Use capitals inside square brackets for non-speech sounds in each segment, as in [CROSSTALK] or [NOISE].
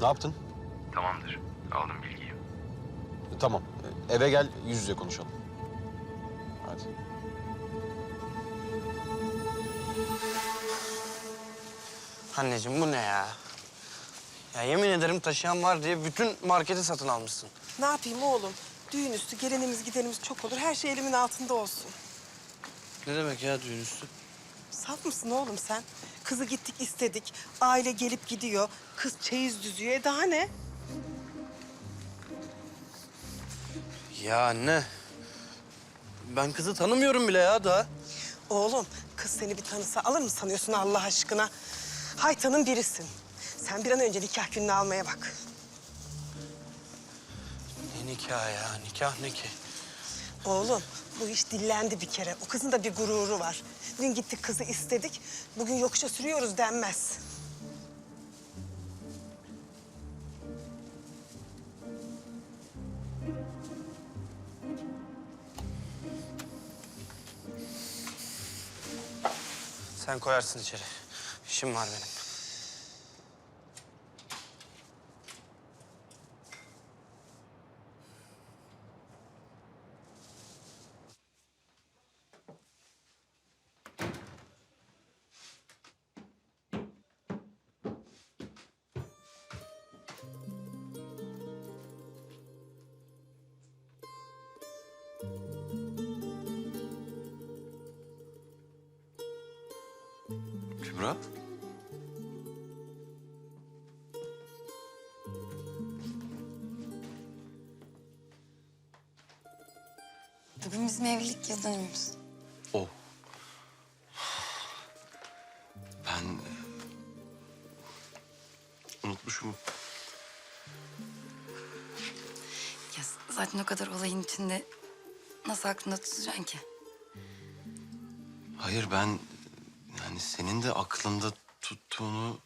Ne yaptın? Tamamdır. Aldım bilgiyi. E, Tamam. Eve gel yüz yüze konuşalım. Hadi. Anneciğim bu ne ya? Ya yemin ederim taşıyan var diye bütün marketi satın almışsın. Ne yapayım oğlum? Düğün üstü gelenimiz gidenimiz çok olur. Her şey elimin altında olsun. Ne demek ya düğün üstü? Saf mısın oğlum sen? Kızı gittik istedik. Aile gelip gidiyor. Kız çeyiz düzüyor. E daha ne? Ya anne. Ben kızı tanımıyorum bile ya daha. Oğlum kız seni bir tanısa alır mı sanıyorsun Allah aşkına? Haytanın birisin. Sen bir an önce nikah gününü almaya bak. Ne nikah ya? Nikah ne ki? Oğlum bu iş dillendi bir kere. O kızın da bir gururu var. Dün gittik kızı istedik. Bugün yokuşa sürüyoruz denmez. Sen koyarsın içeri. İşim var benim. Kübra? Bugün bizim evlilik yıl dönümümüz. O. Ben... e, Unutmuşum. Ya zaten o kadar olayın içinde nasıl aklında tutacaksın ki? Hayır ben... Yani senin de aklında tuttuğunu...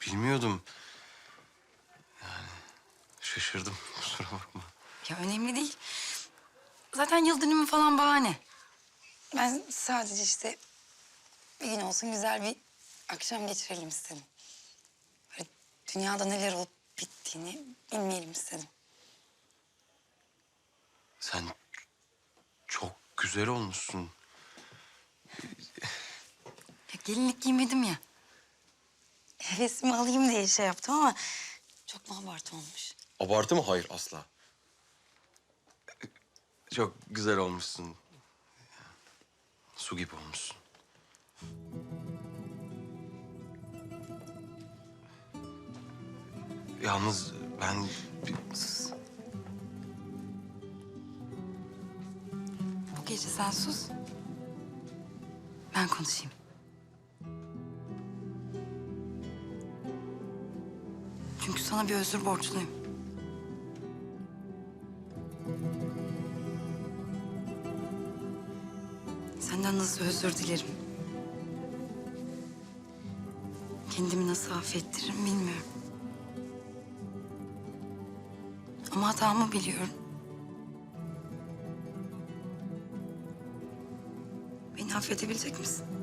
Bilmiyordum. Yani şaşırdım. [LAUGHS] Kusura bakma. Ya önemli değil. Zaten yıl dönümü falan bahane. Ben sadece işte bir gün olsun güzel bir akşam geçirelim istedim. Böyle dünyada neler olup bittiğini bilmeyelim istedim. Sen çok güzel olmuşsun. Gelinlik giymedim ya. Hevesimi alayım diye şey yaptım ama çok mu abartı olmuş? Abartı mı? Hayır asla. Çok güzel olmuşsun. Su gibi olmuşsun. Yalnız ben bir- Bu gece sen sus. Ben konuşayım. Çünkü sana bir özür borçluyum. Senden nasıl özür dilerim. Kendimi nasıl affettiririm bilmiyorum. Ama hatamı biliyorum. Beni affedebilecek misin?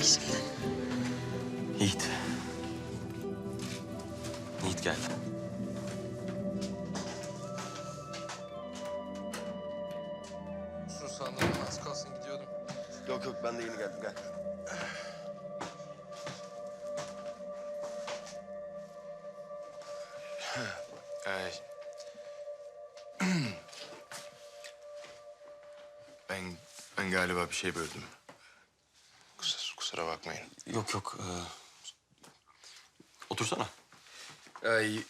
Kim şimdi? Yiğit. Yiğit gel. Sus sandım az kalsın gidiyordum. Yok yok ben de yeni geldim gel. [CLEARS THROAT] Ben ben galiba bir şey böldüm. Kusura, bakmayın. Yok yok. ee, Otursana.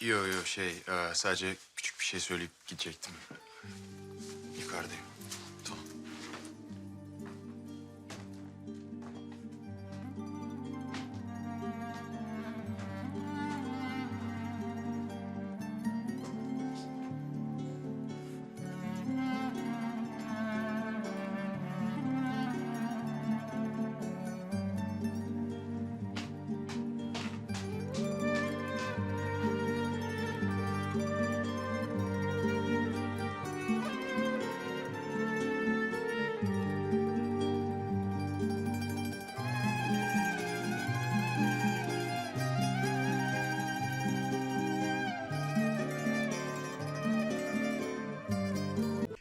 Yok yok şey e, sadece küçük bir şey söyleyip gidecektim. Yukarıdayım.